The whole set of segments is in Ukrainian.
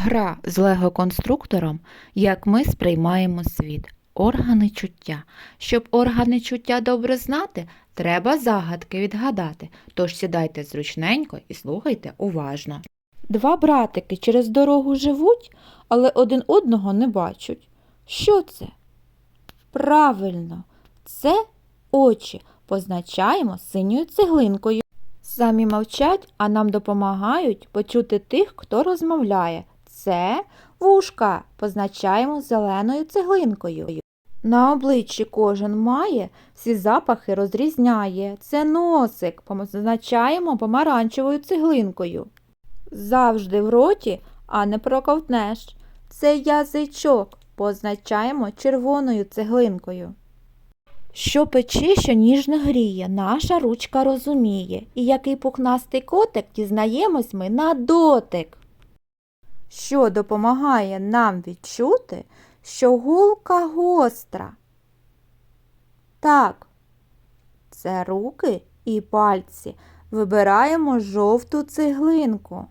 Гра з лего-конструктором, як ми сприймаємо світ. Органи чуття. Щоб органи чуття добре знати, треба загадки відгадати. Тож сідайте зручненько і слухайте уважно. Два братики через дорогу живуть, але один одного не бачать. Що це? Правильно, це очі. Позначаємо синьою цеглинкою. Самі мовчать, а нам допомагають почути тих, хто розмовляє. Це вушка, позначаємо зеленою цеглинкою. На обличчі кожен має, всі запахи розрізняє. Це носик, позначаємо помаранчевою цеглинкою. Завжди в роті, а не проковтнеш. Це язичок, позначаємо червоною цеглинкою. Що пече, що ніжно гріє, наша ручка розуміє. І який пухнастий котик дізнаємось ми на дотик. Що допомагає нам відчути, що гулка гостра? Так, це руки і пальці. Вибираємо жовту цеглинку.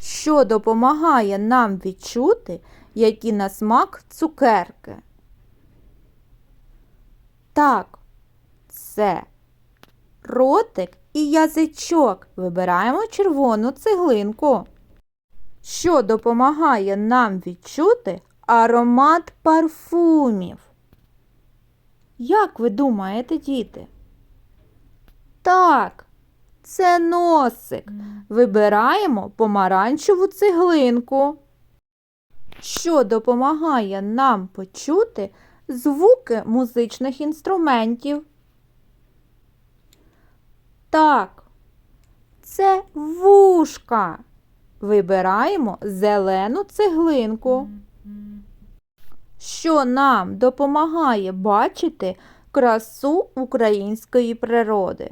Що допомагає нам відчути, які на смак цукерки? Так, це ротик і язичок. Вибираємо червону цеглинку. Що допомагає нам відчути аромат парфумів? Як ви думаєте, діти? Так, це носик. Вибираємо помаранчеву цеглинку. Що допомагає нам почути звуки музичних інструментів? Так, це вушка. Вибираємо зелену цеглинку. Що нам допомагає бачити красу української природи?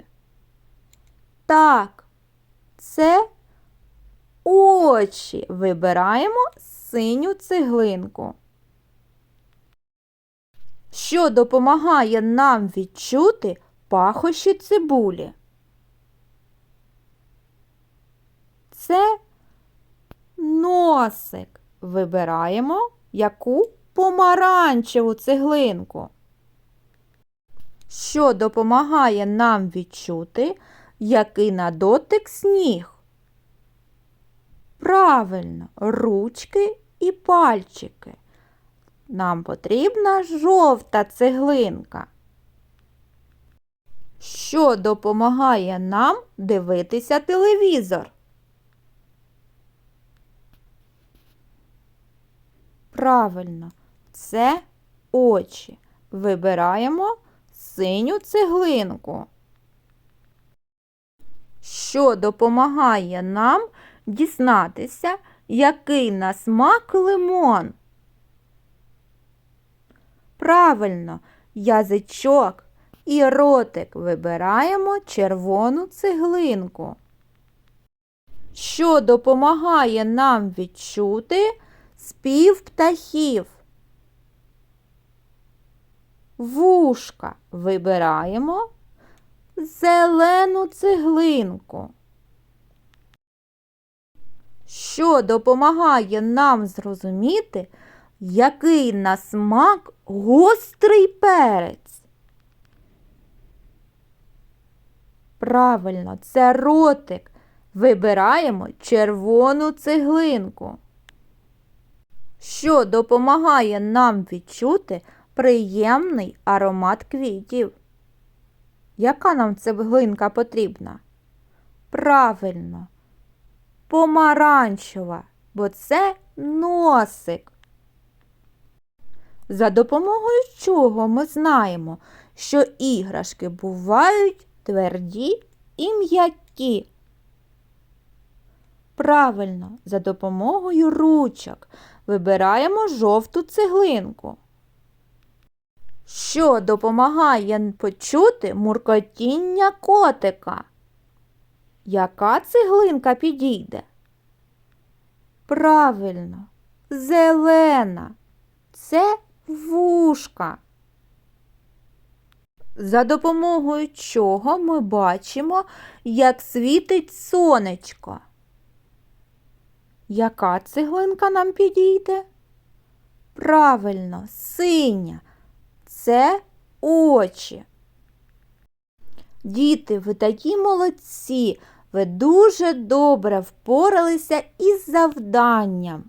Так, це очі. Вибираємо синю цеглинку. Що допомагає нам відчути пахощі цибулі? Це носик. Вибираємо яку помаранчеву цеглинку. Що допомагає нам відчути, який на дотик сніг? Правильно, ручки і пальчики. Нам потрібна жовта цеглинка. Що допомагає нам дивитися телевізор? Правильно, це очі. Вибираємо синю цеглинку. Що допомагає нам дізнатися, який на смак лимон? Правильно, язичок і ротик вибираємо червону цеглинку. Що допомагає нам відчути спів птахів? Вушка вибираємо зелену цеглинку. Що допомагає нам зрозуміти, який на смак гострий перець? Правильно, це ротик. Вибираємо червону цеглинку. Що допомагає нам відчути приємний аромат квітів? Яка нам цеглинка потрібна? Правильно, помаранчева, бо це носик. За допомогою чого ми знаємо, що іграшки бувають тверді і м'які. Правильно, за допомогою ручок вибираємо жовту цеглинку. Що допомагає почути муркотіння котика? Яка цеглинка підійде? Правильно, зелена. Це вушка. За допомогою чого ми бачимо, як світить сонечко. Яка цеглинка нам підійде? Правильно, синя. Це очі. Діти, ви такі молодці. Ви дуже добре впоралися із завданням.